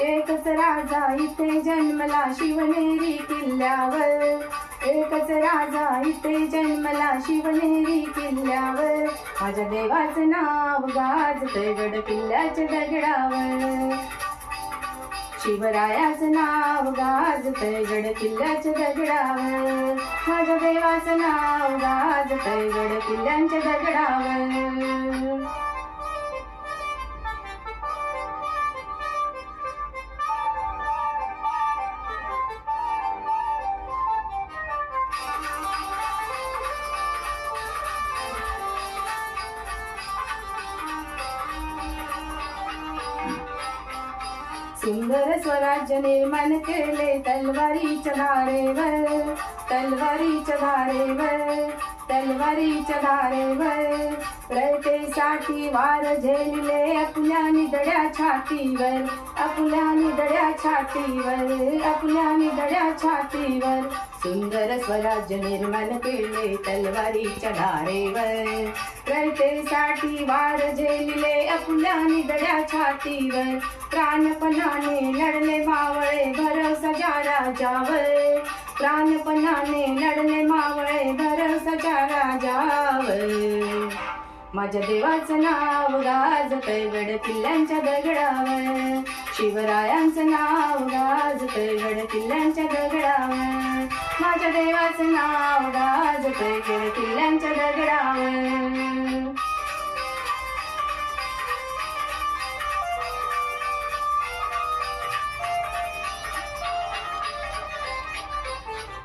एकच राजा इथे जन्मला शिवनेरी किल्ल्यावर. एकच राजा इथे जन्मला शिवनेरी किल्ल्यावर. माझ्या देवाचं नाव गाजतंय गड किल्ल्याच्या दगडावर. शिवरायाचं नाव गाजतंय गड किल्ल्याच्या दगडावर. माझ्या देवाचं नाव गाजतंय गड किल्ल्यांच्या दगडावर. सुंदर स्वराज्य निर्माण केले तलवारीच्या धारेवर तलवारीच्या धारेवर तलवारीच्या धारेवर. प्रयतेसाठी वार झेलले आपल्या निदड्या छातीवर आपल्या निदड्या छातीवर आपल्या निदड्या छातीवर. सुंदर स्वराज्य निर्माण केले तलवारीच्या धारेवर. रयतेसाठी वार झेलले आपल्या निदड्या छातीवर. प्राणपणाने लढले मावळे भरवसाच्या राजावर. प्राणपणाने लढले मावळे भरवसाच्या राजावर. माझ्या देवाचं नाव गाजतय गड किल्ल्यांच्या दगडावर. शिवरायांचं नाव गाजतय गड किल्ल्यांच्या दगडावर. माझ्या देवाचं नाव गाजते गड किल्ल्यांच्या दगडावर.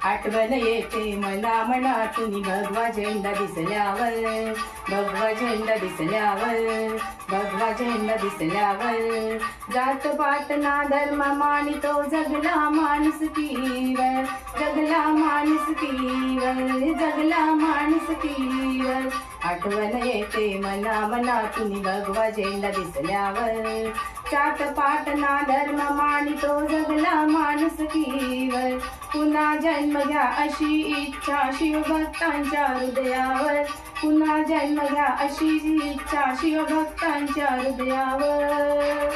आठवण येते मला मनातून तुम्ही भगवा झेंडा दिसल्यावर भगवा झेंडा दिसल्यावर भगवा झेंडा दिसल्यावर. जात पात ना धर्म मानितो जगला माणूस कीवर जगला माणूस तीवर जगला माणूस तीवर. आठवण येते मना मना तुम्ही भगवा झेंडा दिसल्यावर जात पाट ना धर्म मानितो जगला माणूस कीवर. पुन्हा जन्म घ्या अशी इच्छा शिवभक्तांच्या हृदयावर. पुन्हा जन्म घ्या अशी इच्छा शिवभक्तांच्या हृदयावर.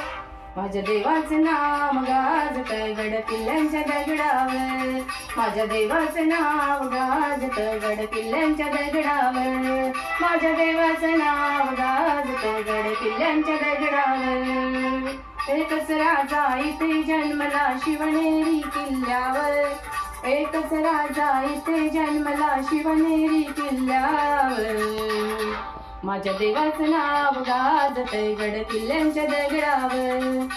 माझ्या देवाचं नाव गाजत गड किल्ल्यांच्या दगडावर. माझ्या देवाचं नाव गाजत गड किल्ल्यांच्या दगडावर. माझ्या देवाचं नाव गाजत गड किल्ल्यांच्या दगडावर. एकच राजा इथे जन्मला शिवनेरी किल्ल्यावर. एकच राजा इथे जन्मला शिवनेरी किल्ल्यावर. माझ्या देवाचं नाव गाजत गड किल्ल्यांच्या दगडावर.